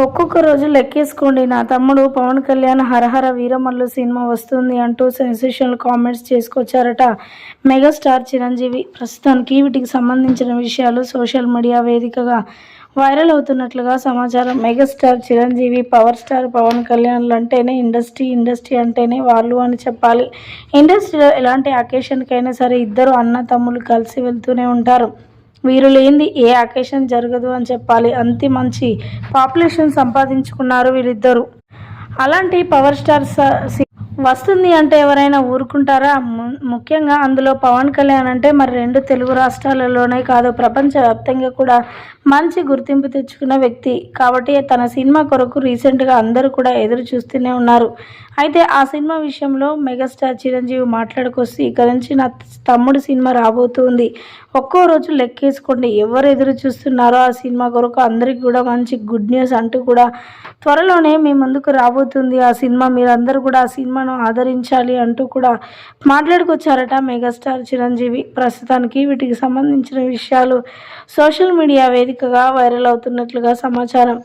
ఒక్కొక్క రోజు లెక్కేసుకోండి. నా తమ్ముడు పవన్ కళ్యాణ్ హరహర వీరమల్లు సినిమా వస్తుంది అంటూ సెన్సేషనల్ కామెంట్స్ చేసుకొచ్చారట. మెగాస్టార్ చిరంజీవి ప్రస్తుతానికి వీటికి సంబంధించిన విషయాలు సోషల్ మీడియా వేదికగా వైరల్ అవుతున్నట్లుగా సమాచారం. Megastar Chiranjeevi power star Pawan కళ్యాణ్లు అంటేనే ఇండస్ట్రీ ఇండస్ట్రీ అంటేనే వాళ్ళు అని చెప్పాలి. ఇండస్ట్రీలో ఎలాంటి అకేషన్కైనా సరే ఇద్దరు అన్న తమ్ముళ్ళు కలిసి వెళ్తూనే ఉంటారు. వీరు లేనిది ఏ అకేషన్ జరగదు అని చెప్పాలి. అంతే మంచి పాపులేషన్ సంపాదించుకున్నారు వీళ్ళిద్దరూ. అలాంటి పవర్ స్టార్ స- సి- వస్తుంది అంటే ఎవరైనా ఊరుకుంటారా? ము- ముఖ్యంగా అందులో పవన్ కళ్యాణ్ అంటే మరి రెండు తెలుగు రాష్ట్రాలలోనే కాదు ప్రపంచవ్యాప్తంగా కూడా మంచి గుర్తింపు తెచ్చుకున్న వ్యక్తి. కాబట్టి తన సినిమా కొరకు రీసెంట్గా అందరూ కూడా ఎదురు చూస్తూనే ఉన్నారు. అయితే ఆ సినిమా విషయంలో మెగాస్టార్ చిరంజీవి మాట్లాడుకొస్తే ఇక నుంచి నా తమ్ముడు సినిమా రాబోతుంది. ఒక్కో రోజు లెక్కేసుకోండి. ఎవరు ఎదురు చూస్తున్నారో ఆ సినిమా కొరకు అందరికి కూడా మంచి గుడ్ న్యూస్ అంటూ కూడా త్వరలోనే మీ ముందుకు రాబోతుంది ఆ సినిమా. మీరందరూ కూడా ఆ సినిమాను ఆదరించాలి అంటూ కూడా మాట్లాడుకొచ్చారట మెగాస్టార్ చిరంజీవి. ప్రస్తుతానికి వీటికి సంబంధించిన విషయాలు సోషల్ మీడియా వేదికగా వైరల్ అవుతున్నట్లుగా సమాచారం.